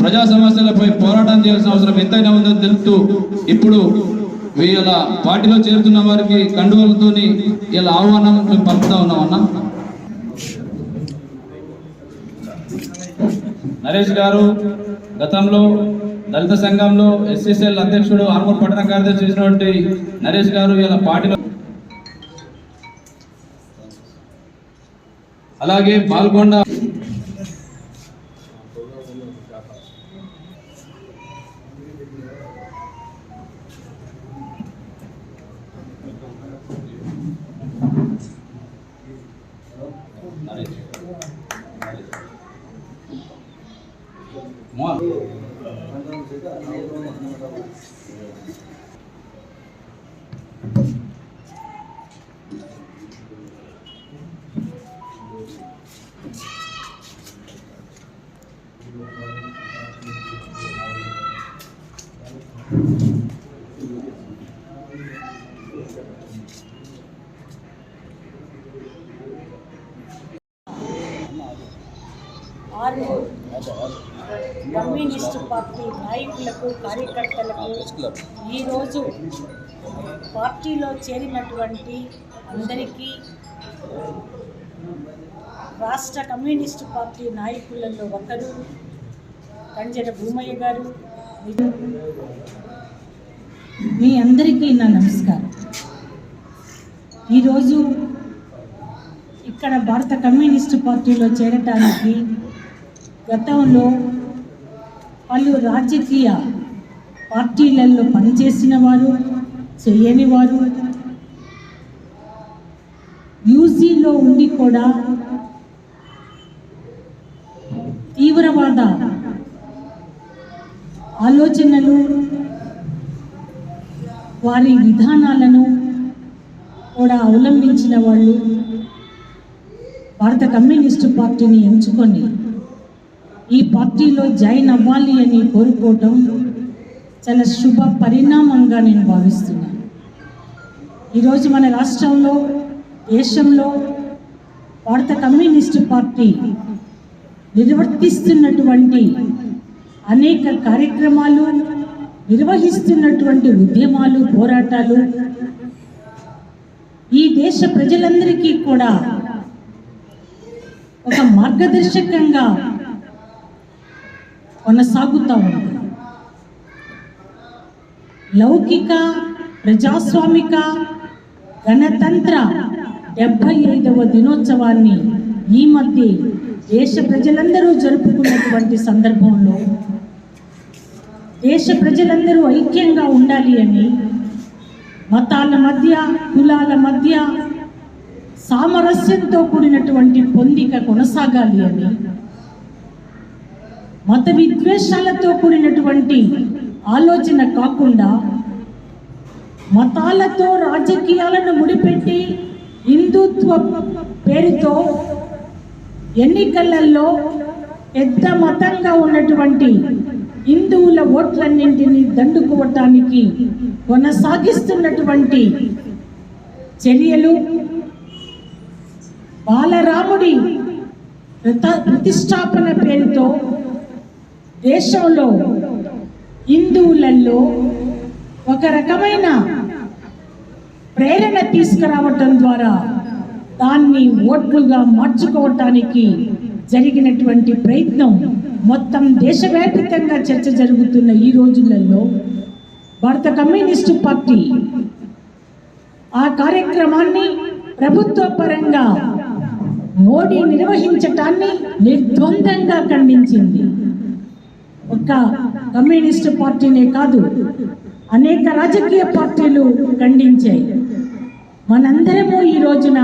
ప్రజా సమస్యలపై పోరాటం చేయాల్సిన అవసరం ఎంతైనా ఉందని తెలుపుతూ ఇప్పుడు వీళ్ళ పార్టీలో చేరుతున్న వారికి కండువలతో ఇలా ఆహ్వానం మేము పంపుతా ఉన్నాం అన్న. నరేష్ గారు గతంలో దళిత సంఘంలో ఎస్ఎస్ఎల్ అధ్యక్షుడు ఆర్మూర్ పట్టణ కార్యదర్శి చేసినటువంటి నరేష్ గారు ఇలా పార్టీలో అలాగే పాల్గొండ కమ్యూనిస్టు పార్టీ నాయకులకు కార్యకర్తలకు ఈరోజు పార్టీలో చేరినటువంటి అందరికీ రాష్ట్ర కమ్యూనిస్టు పార్టీ నాయకులలో ఒకరు కంజర భూమయ్య గారు. మీ అందరికీ నా నమస్కారం. ఈరోజు ఇక్కడ భారత కమ్యూనిస్టు పార్టీలో చేరటానికి గతంలో వాళ్ళు రాజకీయ పార్టీలలో పనిచేసిన వారు చేయని వారు యూజీలో ఉండి కూడా తీవ్రవాద ఆలోచనలు వారి విధానాలను కూడా అవలంబించిన వాళ్ళు భారత కమ్యూనిస్టు పార్టీని ఎంచుకొని ఈ పార్టీలో జాయిన్ అవ్వాలి అని కోరుకోవటం చాలా శుభ పరిణామంగా నేను భావిస్తున్నాను. ఈరోజు మన రాష్ట్రంలో దేశంలో భారత కమ్యూనిస్టు పార్టీ నిర్వర్తిస్తున్నటువంటి అనేక కార్యక్రమాలు నిర్వహిస్తున్నటువంటి ఉద్యమాలు పోరాటాలు ఈ దేశ ప్రజలందరికీ కూడా ఒక మార్గదర్శకంగా కొనసాగుతూ ఉంది. లౌకిక ప్రజాస్వామిక గణతంత్ర డెబ్బై ఐదవ దినోత్సవాన్ని ఈ మధ్య దేశ ప్రజలందరూ జరుపుకున్నటువంటి సందర్భంలో దేశ ప్రజలందరూ ఐక్యంగా ఉండాలి అని మతాల మధ్య కులాల మధ్య సామరస్యంతో కూడినటువంటి పొందిక కొనసాగాలి అని మత విద్వేషాలతో కూడినటువంటి ఆలోచన కాకుండా మతాలతో రాజకీయాలను ముడిపెట్టి హిందుత్వ పేరుతో ఎన్నికలలో పెద్ద మతంగా ఉన్నటువంటి హిందువుల ఓట్లన్నింటినీ దండుకోవటానికి కొనసాగిస్తున్నటువంటి చర్యలు బాలరాముడి ప్రత- ప్రతిష్టాపన పేరుతో దేశంలో హిందువులలో ఒక రకమైన ప్రేరణ తీసుకురావటం ద్వారా దాన్ని ఓట్లుగా మార్చుకోవటానికి జరిగినటువంటి ప్రయత్నం మొత్తం దేశవ్యాప్తంగా చర్చ జరుగుతున్న ఈ రోజులలో భారత కమ్యూనిస్టు పార్టీ ఆ కార్యక్రమాన్ని ప్రభుత్వ పరంగా మోడీ నిర్వహించటాన్ని నిర్ద్వందంగా ఖండించింది. ఒక్క కమ్యూనిస్ట్ పార్టీనే కాదు అనేక రాజకీయ పార్టీలు ఖండించాయి. మనందరము ఈ రోజున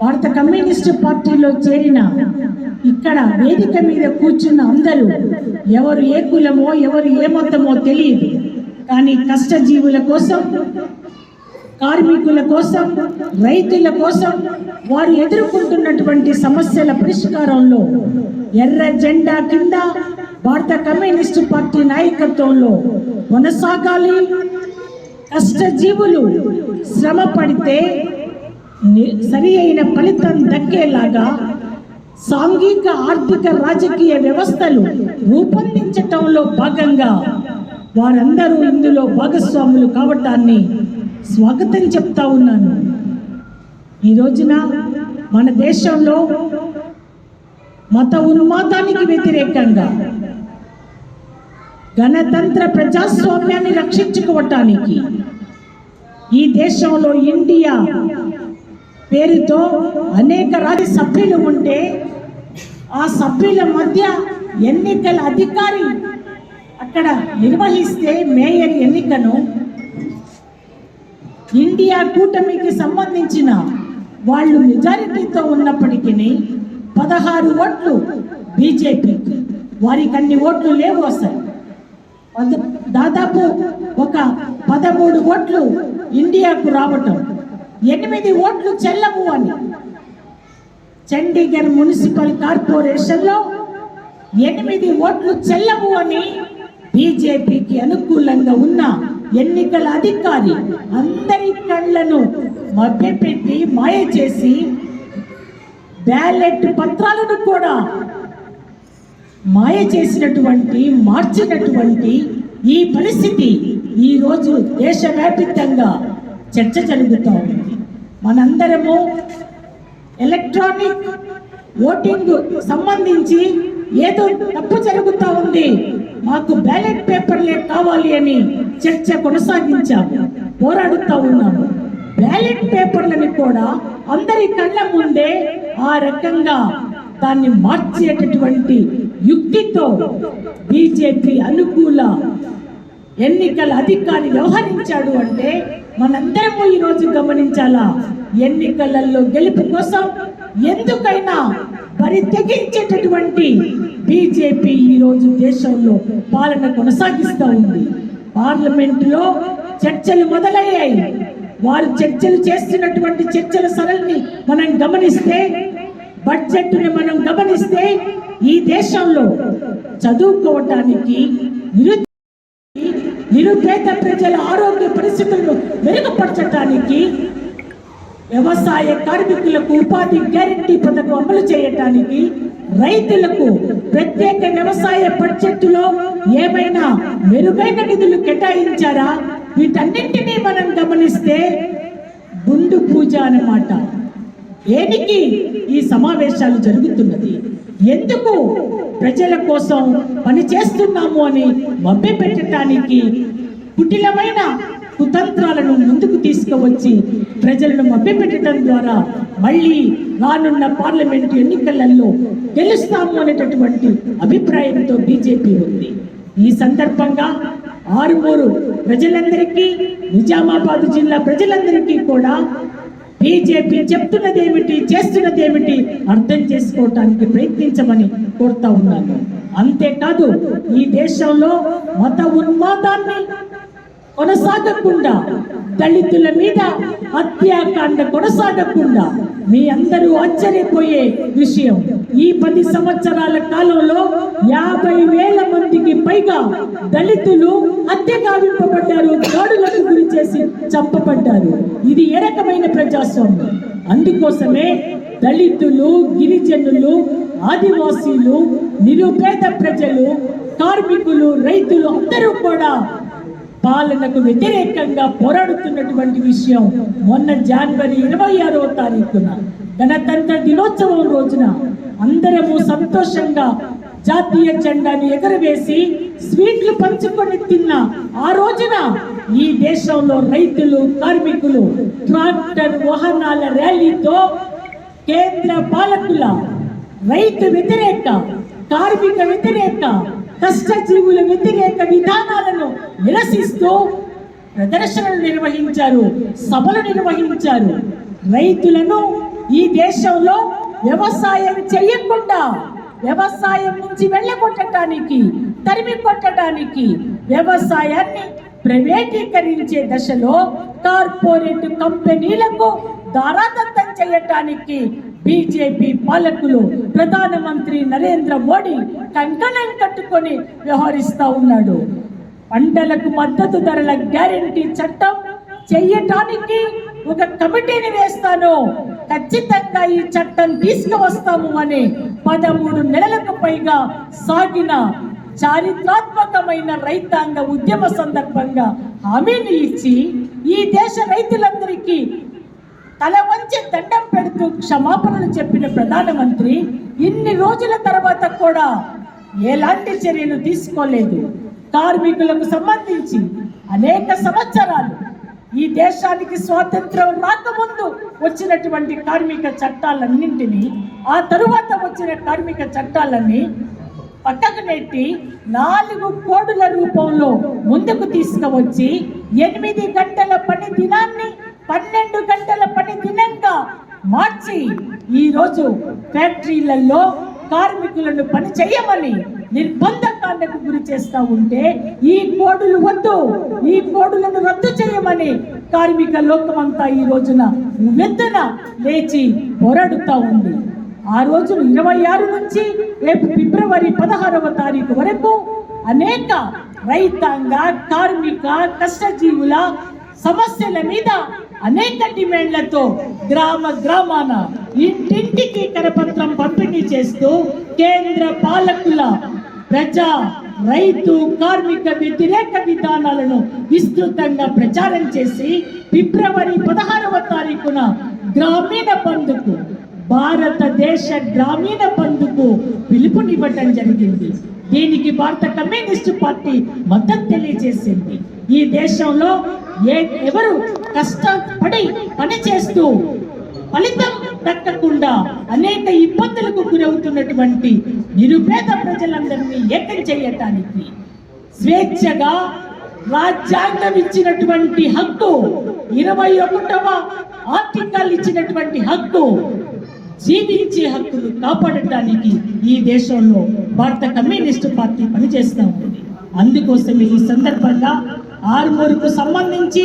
భారత కమ్యూనిస్ట్ పార్టీలో చేరిన ఇక్కడ వేదిక మీద కూర్చున్న అందరూ ఎవరు ఏ కులమో ఎవరు ఏ మొత్తమో తెలియదు. కానీ కష్టజీవుల కోసం కార్మికుల కోసం రైతుల కోసం వారు ఎదుర్కొంటున్నటువంటి సమస్యల పరిష్కారంలో ఎర్ర జెండా కింద భారత కమ్యూనిస్టు పార్టీ నాయకత్వంలో కొనసాగాలి. కష్టజీవులు శ్రమ పడితే సరి అయిన ఫలితం దక్కేలాగా సాంఘిక ఆర్థిక రాజకీయ వ్యవస్థలు రూపొందించటంలో భాగంగా వారందరూ ఇందులో భాగస్వాములు కావటాన్ని స్వాగతం చెప్తా ఉన్నాను. ఈ రోజున మన దేశంలో మత ఉన్మాదానికి వ్యతిరేకంగా గణతంత్ర ప్రజాస్వామ్యాన్ని రక్షించుకోవటానికి ఈ దేశంలో ఇండియా పేరుతో అనేక రాజ్య సభ్యులు ఉంటే ఆ సభ్యుల మధ్య ఎన్నికల అధికారి అక్కడ నిర్వహిస్తే మేయర్ ఎన్నికను ఇండియా కూటమికి సంబంధించిన వాళ్ళు మెజారిటీతో ఉన్నప్పటికీ పదహారు ఓట్లు బీజేపీకి. వారికి అన్ని ఓట్లు లేవు అసలు. దాదాపు ఒక పదమూడు ఓట్లు ఇండియాకు రావటం. ఎనిమిది ఓట్లు చెల్లవు అని. చండీగఢ్ మున్సిపల్ కార్పొరేషన్లో ఎనిమిది ఓట్లు చెల్లవు అని బీజేపీకి అనుకూలంగా ఉన్న ఎన్నికల అధికారి అందరి కళ్ళను మభ్యపెట్టి మాయ చేసి బ్యాలెట్ పత్రాలను కూడా మాయ చేసినటువంటి మార్చినటువంటి ఈ పరిస్థితి ఈరోజు దేశవ్యాప్తంగా చర్చ జరుగుతూ ఉంది. మనందరము ఎలక్ట్రానిక్ ఓటింగ్ సంబంధించి ఏదో తప్పు జరుగుతూ ఉంది. మాకు బ్యాలెట్ పేపర్లే కావాలి అని చర్చ కొనసాగించాము పోరాడుతూ ఉన్నాము. బ్యాలెట్ పేపర్లని కూడా అందరి కళ్ళ ముందే ఆ రకంగా దాన్ని మార్చేటటువంటి యుక్తితో బీజేపీ అనుకూల ఎన్నికల అధికారి వ్యవహరించాడు అంటే మనందరము ఈరోజు గమనించాలా ఎన్నికలలో గెలుపు కోసం ఎందుకైనా మరి తెగించేటటువంటి బీజేపీ ఈరోజు దేశంలో పాలన కొనసాగిస్తూ ఉంది. పార్లమెంటులో చర్చలు మొదలయ్యాయి. వారు చర్చలు చేస్తున్నటువంటి చర్చల సరళిని మనం గమనిస్తే బడ్జెట్ని మనం గమనిస్తే ఈ దేశంలో చదువుకోవటానికి నిరుపేద ప్రజల ఆరోగ్య పరిస్థితులను మెరుగుపరచడానికి వ్యవసాయ కార్మికులకు ఉపాధి గ్యారంటీ పథకం అమలు చేయటానికి రైతులకు ప్రత్యేక వ్యవసాయ బడ్జెట్లో ఏమైనా మెరుగైన నిధులు కేటాయించారా? వీటన్నింటినీ మనం గమనిస్తే గుండు పూజ అన్నమాట. దేనికి ఈ సమావేశాలు జరుగుతున్నది? ఎందుకు ప్రజల కోసం పని చేస్తున్నాము అని మభ్య పెట్టడానికి కుటిలమైన కుతంత్రాలను ముందుకు తీసుకువచ్చి ప్రజలను మభ్యపెట్టడం ద్వారా మళ్ళీ రానున్న పార్లమెంటు ఎన్నికలలో గెలుస్తాము అనేటటువంటి అభిప్రాయంతో బీజేపీ ఉంది. ఈ సందర్భంగా ఆరుమూరు ప్రజలందరికీ నిజామాబాద్ జిల్లా ప్రజలందరికీ కూడా బీజేపీ చెప్తున్నదేమిటి చేస్తున్నదేమిటి అర్థం చేసుకోవటానికి ప్రయత్నించమని కోరుతా ఉన్నాను. అంతేకాదు ఈ దేశంలో మత ఉన్మాదాన్ని కొనసాగకుండా దళితుల మీద హత్యాకాండ కొనసాగకుండా మీ అందరూ ఆశ్చర్యపోయే విషయం. ఈ పది సంవత్సరాల కాలంలో యాభై వేల మందికి పైగా దళితులు హత్య గావింపబడ్డారు దాడులకు చేసి చంపబడ్డారు. ఇది ఏ రకమైన ప్రజాస్వామ్యం? అందుకోసమే దళితులు గిరిజనులు ఆదివాసీలు నిరుపేద ప్రజలు కార్మికులు రైతులు అందరూ కూడా పాలనకు వ్యతిరేకంగా పోరాడుతున్నటువంటి విషయం మొన్న జనవరి ఇరవై ఆరో తారీఖున. గణతంత్ర దినోత్సవం రోజున అందరము సంతోషంగా జాతీయ జెండాను ఎగరవేసి స్వీట్లు పంచుకొని తిన్న ఆ రోజున ఈ దేశంలో రైతులు కార్మికులు ట్రాక్టర్ వాహనాల ర్యాలీతో కేంద్ర పాలకుల రైతు వ్యతిరేక కార్మిక వ్యతిరేక కష్టజీవుల వ్యతిరేక విధానాలను నిరసిస్తూ ప్రదర్శనలు నిర్వహించారు సభలు నిర్వహించారు. రైతులను ఈ దేశంలో వ్యవసాయం చేయకుండా వ్యవసాయం నుంచి వెళ్ళగొట్టడానికి తరిమి కొట్టడానికి వ్యవసాయాన్ని ప్రైవేటీకరించే దశలో కార్పొరేట్ కంపెనీలకు దారాదత్తం చేయటానికి బీజేపీ పాలకులు ప్రధానమంత్రి నరేంద్ర మోడీ కంకణం కట్టుకొని వ్యవహరిస్తా ఉన్నాడు. పంటలకు మద్దతు ధరల గ్యారెంటీ చట్టం చెయ్యటానికి ఒక కమిటీని వేస్తాను. ఖచ్చితంగా ఈ చట్టం తీసుకువస్తాము అని పదమూడు నెలలకు పైగా సాగిన చారిత్రాత్మకమైన రైతాంగ ఉద్యమ సందర్భంగా హామీని ఇచ్చి ఈ దేశ రైతులందరికీ తల వంచి దండం పెడుతూ క్షమాపణలు చెప్పిన ప్రధానమంత్రి ఇన్ని రోజుల తర్వాత కూడా ఎలాంటి చర్యలు తీసుకోలేదు. కార్మికులకు సంబంధించి అనేక సంవత్సరాలు ఈ దేశానికి స్వాతంత్రం రాకముందు వచ్చినటువంటి కార్మిక చట్టాలన్నింటినీ ఆ తరువాత వచ్చిన కార్మిక చట్టాలన్నీ పట్టకు నెట్టి నాలుగు కోడుల రూపంలో ముందుకు తీసుకువచ్చి ఎనిమిది గంటల పని దినాన్ని పన్నెండు గంటల పని దినంగా మార్చి ఈరోజు ఫ్యాక్టరీలలో కార్మికులను పని చేయమని నిర్బంధకాండకు గురి చేస్తూ ఉంటే ఈ కోడులు వద్దు ఈ కోడులను రద్దు చేయమని కార్మిక లోకమంతా ఈ రోజున వెద్దున లేచి పోరాడుతూ ఉంది. ఆ రోజు ఇరవై ఆరు నుంచి రేపు ఫిబ్రవరి పదహారవ తారీఖు వరకు అనేక రైతాంగ కార్మిక కష్టజీవుల సమస్యల మీద అనేక డిమాండ్లతో గ్రామ గ్రామాన ఇంటింటికి కరపత్రం పంపిణీ చేస్తూ కేంద్ర పాలకుల ప్రజా రైతు కార్మిక వ్యతిరేక విధానాలను విస్తృతంగా ప్రచారం చేసి ఫిబ్రవరి పదహారవ తారీఖున గ్రామీణ బంధుకు భారతదేశ గ్రామీణ బంధుకు పిలుపునివ్వటం జరిగింది. దీనికి భారత కమ్యూనిస్టు పార్టీ మద్దతు తెలియజేసింది. ఈ దేశంలో ఏ ఎవరు కష్టపడి పని చేస్తూ ఫలితం దక్కకుండా అనేక ఇబ్బందులకు గురవుతున్నటువంటి నిరుపేద ప్రజలందరినీ ఏకం చేయటానికి స్వేచ్ఛగా రాజ్యాంగం ఇచ్చినటువంటి హక్కు ఇరవై ఒకటవ ఆర్టికల్ ఇచ్చినటువంటి హక్కు జీవించే హక్కును కాపాడటానికి ఈ దేశంలో భారత కమ్యూనిస్టు పార్టీ పనిచేస్తూ ఉంది అందుకోసమే ఈ సందర్భంగా ఆర్మూరుకు సంబంధించి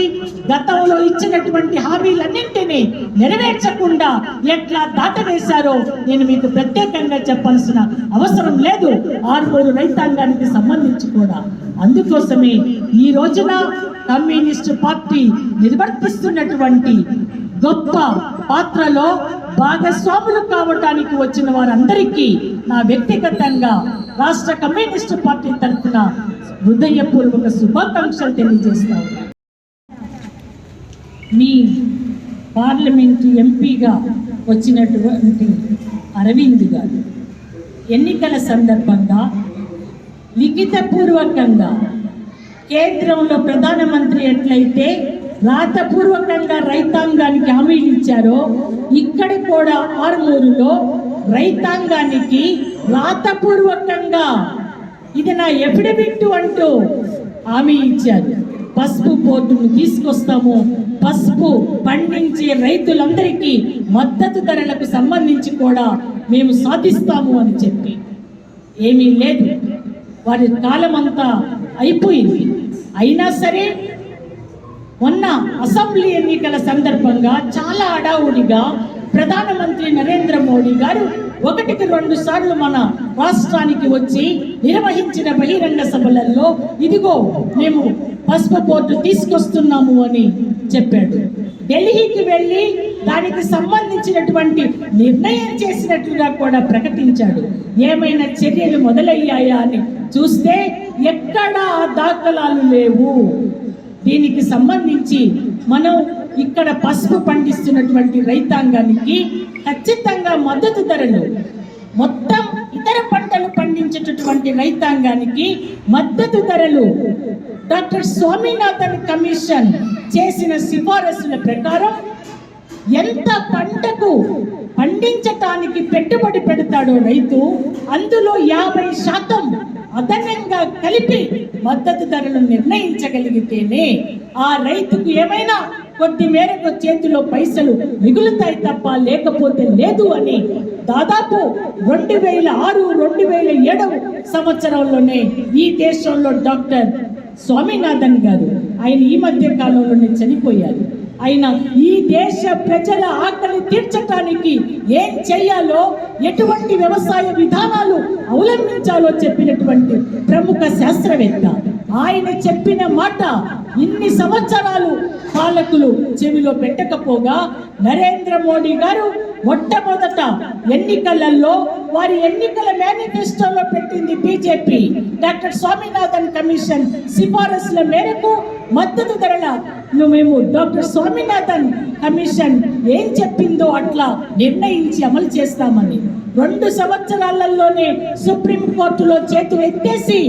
గతంలో ఇచ్చినటువంటి హామీలన్నింటినీ నెరవేర్చకుండా ఎట్లా దాటవేశారో నేను మీకు ప్రత్యేకంగా చెప్పాల్సిన అవసరం లేదు. ఆర్మూరు రైతాంగానికి సంబంధించి కూడా. అందుకోసమే ఈ రోజున కమ్యూనిస్టు పార్టీ నిర్వర్తిస్తున్నటువంటి గొప్ప పాత్రలో భాగస్వాములు కావటానికి వచ్చిన వారందరికీ నా వ్యక్తిగతంగా రాష్ట్ర కమ్యూనిస్టు పార్టీ తరఫున హృదయపూర్వక శుభాకాంక్షలు తెలియజేస్తాను మీ పార్లమెంటు ఎంపీగా వచ్చినటువంటి అరవింద్ గారు ఎన్నికల సందర్భంగా లిఖితపూర్వకంగా కేంద్రంలో ప్రధానమంత్రి ఎట్లయితే రాతపూర్వకంగా రైతాంగానికి హామీలు ఇచ్చారో ఇక్కడ కూడా ఆరుమూరులో రైతాంగానికి రాతపూర్వకంగా ఇది నా ఎఫిడవిట్ అంటూ హామీ ఇచ్చారు. పసుపు బోర్డును తీసుకొస్తాము. పసుపు పండించే రైతులందరికీ మద్దతు ధరలకు సంబంధించి కూడా మేము సాధిస్తాము అని చెప్పి. ఏమీ లేదు. వారి కాలం అంతా అయిపోయింది. అయినా సరే మొన్న అసెంబ్లీ ఎన్నికల సందర్భంగా చాలా అడావుడిగా ప్రధానమంత్రి నరేంద్ర మోడీ గారు ఒకటికి రెండు సార్లు మన రాష్ట్రానికి వచ్చి నిర్వహించిన బహిరంగ సభలలో ఇదిగో మేము పసుపు పోర్టు తీసుకొస్తున్నాము అని చెప్పాడు. ఢిల్లీకి వెళ్ళి దానికి సంబంధించినటువంటి నిర్ణయం చేసినట్లుగా కూడా ప్రకటించాడు. ఏమైనా చర్యలు మొదలయ్యాయా అని చూస్తే ఎక్కడా దాఖలాలు లేవు. దీనికి సంబంధించి మనం ఇక్కడ పసుపు పండిస్తున్నటువంటి రైతాంగానికి ఖచ్చితంగా మద్దతు ధరలు మొత్తం ఇతర పంటలు పండించేటటువంటి రైతాంగానికి మద్దతు ధరలు. డాక్టర్ స్వామినాథన్ కమిషన్ చేసిన సిఫారసుల ప్రకారం ఎంత పంటకు పండించటానికి పెట్టుబడి పెడతాడో రైతు అందులో యాభై శాతం అదనంగా కలిపి మద్దతు ధరలు నిర్ణయించగలిగితేనే ఆ రైతుకు ఏమైనా కొద్ది మేరకు చేతిలో పైసలు మిగులుతాయి తప్ప లేకపోతే లేదు అని దాదాపు రెండు వేల ఆరు రెండు వేల ఏడవ సంవత్సరంలోనే ఈ దేశంలో డాక్టర్ స్వామినాథన్ గారు. ఆయన ఈ మధ్య కాలంలోనే చనిపోయారు. ఆయన ఈ దేశ ప్రజల ఆకలి తీర్చడానికి ఏం చేయాలో ఎటువంటి వ్యవసాయ విధానాలు అవలంబించాలో చెప్పినటువంటి ప్రముఖ శాస్త్రవేత్త. ఆయన చెప్పిన మాట ఇన్ని సంవత్సరాలు పాలకులు చెవిలో పెట్టకపోగా నరేంద్ర మోడీ గారు మొట్టమొదట ఎన్నికలలో వారి ఎన్నికల మేనిఫెస్టోలో పెట్టింది బీజేపీ. డాక్టర్ స్వామినాథన్ కమిషన్ సిఫారసుల మేరకు మద్దతు ధరలను మేము డాక్టర్ స్వామినాథన్ కమిషన్ ఏం చెప్పిందో అట్లా నిర్ణయించి అమలు చేస్తామని రెండు సంవత్సరాలలోనే సుప్రీం కోర్టులో చేతులు ఎత్తేసి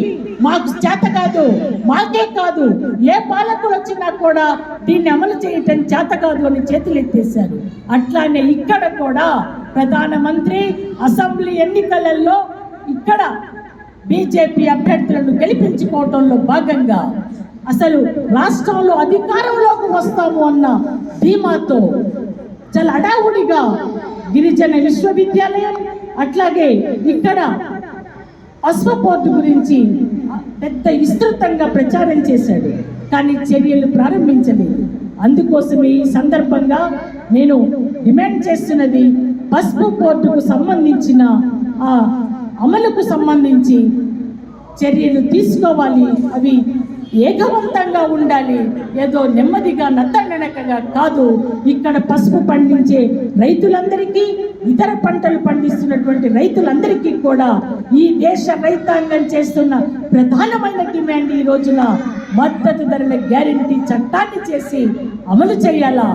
మాకు చేత కాదు మాకే కాదు ఏ పాలకులు వచ్చినా కూడా దీన్ని అమలు చేయటం చేత కాదు అని చేతులు ఎత్తేసారు అట్లానే ఇక్కడ కూడా ప్రధానమంత్రి అసెంబ్లీ ఎన్నికలలో ఇక్కడ బీజేపీ అభ్యర్థులను గెలిపించుకోవడంలో భాగంగా అసలు రాష్ట్రంలో అధికారంలోకి వస్తాము అన్న ధీమాతో చాలా అడావుడిగా గిరిజన విశ్వవిద్యాలయం అట్లాగే ఇక్కడ అశ్వపోర్టు గురించి పెద్ద విస్తృతంగా ప్రచారం చేశాడు. కానీ చర్యలు ప్రారంభించలేదు. అందుకోసమే ఈ సందర్భంగా నేను డిమాండ్ చేస్తున్నది పసుపు పోర్టుకు సంబంధించిన ఆ అమలుకు సంబంధించి చర్యలు తీసుకోవాలి. అవి ఏకవంతంగా ఉండాలి. ఏదో నెమ్మదిగా నత్తనడకగా కాదు. ఇక్కడ పసుపు పండించే రైతులందరికీ ఇతర పంటలు పండిస్తున్నటువంటి రైతులందరికీ కూడా ఈ దేశ రైతాంగం చేస్తున్న ప్రధానమైన డిమాండ్ ఈ రోజున మద్దతు ధరల గ్యారంటీ చట్టాన్ని చేసి అమలు చేయాలా?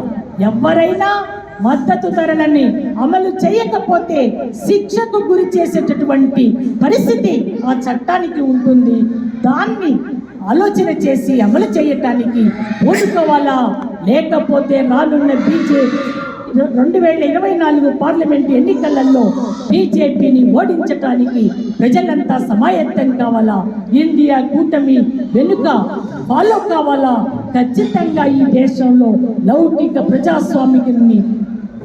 ఎవరైనా మద్దతు ధరలని అమలు చేయకపోతే శిక్షకు గురి చేసేటటువంటి పరిస్థితి ఆ చట్టానికి ఉంటుంది. దాన్ని ఆలోచన చేసి అమలు చేయటానికి ఓడుకోవాలా లేకపోతే రానున్న బీజే రెండు వేల ఇరవై నాలుగు పార్లమెంట్ ఎన్నికలలో బీజేపీని ఓడించటానికి ప్రజలంతా సమాయత్తం కావాలా? ఇండియా కూటమి వెనుక ఫాలో కావాలా? ఖచ్చితంగా ఈ దేశంలో లౌకిక ప్రజాస్వామికుని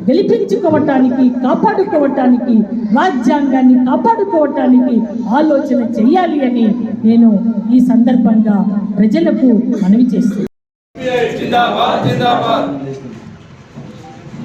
గెలిపించుకోవటానికి కాపాడుకోవటానికి రాజ్యాంగాన్ని కాపాడుకోవటానికి ఆలోచన చేయాలి అని నేను ఈ సందర్భంగా ప్రజలకు మనవి చేస్తున్నాను.